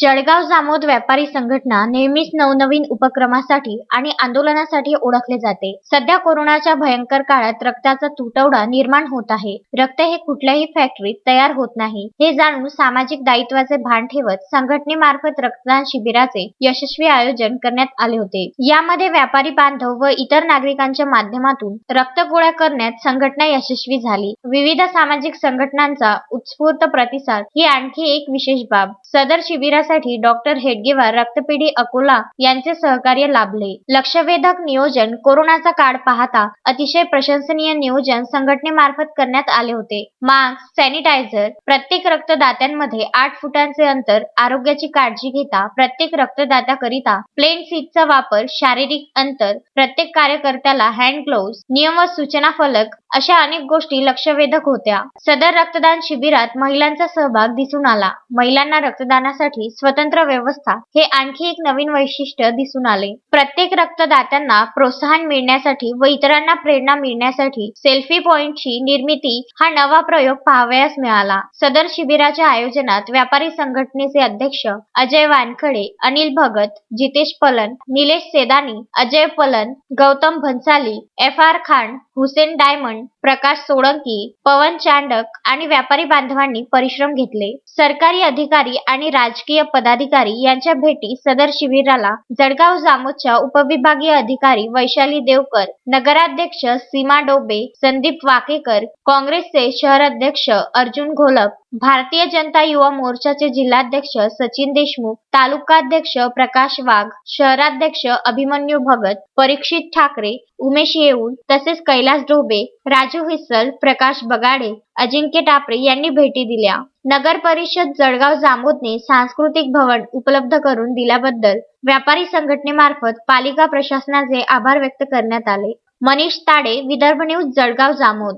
जळगाव जामोद व्यापारी संघटना नेहमीच नवनवीन उपक्रमासाठी आणि आंदोलनासाठी ओळखले जाते. सध्या कोरोनाच्या भयंकर काळात रक्ताचा तुटवडा निर्माण होत आहे. रक्त हे कुठल्याही फॅक्टरीत तयार होत नाही. हे जाणून सामाजिक दायित्वाचे भान ठेवत संघटनेमार्फत रक्तदान शिबिराचे यशस्वी आयोजन करण्यात आले होते. यामध्ये व्यापारी बांधव व इतर नागरिकांच्या माध्यमातून रक्त गोळा करण्यात संघटना यशस्वी झाली. विविध सामाजिक संघटनांचा उत्स्फूर्त प्रतिसाद ही आणखी एक विशेष बाब. सदर करण्यासाठी डॉक्टर हेडगेवार रक्तपेढी अकोला यांचे सहकार्य लाभले. लक्षवेधक नियोजन कोरोनाचा काळ पाहता अतिशय प्रशंसनीय नियोजन संघटनेमार्फत करण्यात आले होते. मास्क सॅनिटायझर प्रत्येक रक्तदात्यांमध्ये आठ फुटांचे अंतर आरोग्याची काळजी घेता प्रत्येक रक्तदात्याकरिता प्लेन सीटचा वापर शारीरिक अंतर प्रत्येक कार्यकर्त्याला हँड ग्लोव्ह नियम व सूचना फलक अशा अनेक गोष्टी लक्षवेधक होत्या. सदर रक्तदान शिबिरात महिलांचा सहभाग दिसून आला. महिलांना रक्तदानासाठी स्वतंत्र व्यवस्था हे आणखी एक नवीन वैशिष्ट्य दिसून आले. प्रत्येक रक्तदात्यांना प्रोत्साहन मिळण्यासाठी व इतरांना प्रेरणा मिळण्यासाठी सेल्फी पॉइंटची निर्मिती हा नवा प्रयोग पाहावयास मिळाला. सदर शिबिराच्या आयोजनात व्यापारी संघटनेचे अध्यक्ष Ajay Wankhade Anil Bhagat Jitesh Palan Nilesh Sedani Ajay Palan Gautam Bhansali F R Khan Hussain Diamond Prakash Solanki Pavan Chandak आणि व्यापारी बांधवांनी परिश्रम घेतले. सरकारी अधिकारी आणि राजकीय पदाधिकारी यांच्या भेटी सदर शिबिराला जळगाव जामोदच्या उपविभागीय अधिकारी वैशाली देवकर नगराध्यक्ष सीमा डोबे संदीप वाकेकर काँग्रेसचे शहर अध्यक्ष अर्जुन घोलप भारतीय जनता युवा मोर्चाचे जिल्हाध्यक्ष सचिन देशमुख तालुकाध्यक्ष प्रकाश वाघ शहराध्यक्ष अभिमन्यू भगत परीक्षित ठाकरे उमेश येऊन तसेच कैलास ढोबे राजू हिस्सल प्रकाश बगाडे अजिंक्य टापरे यांनी भेटी दिल्या. नगर परिषद जळगाव जामोदने सांस्कृतिक भवन उपलब्ध करून दिल्याबद्दल व्यापारी संघटनेमार्फत पालिका प्रशासनाचे आभार व्यक्त करण्यात आले. मनीष ताडे विदर्भ न्यूज जळगाव जामोद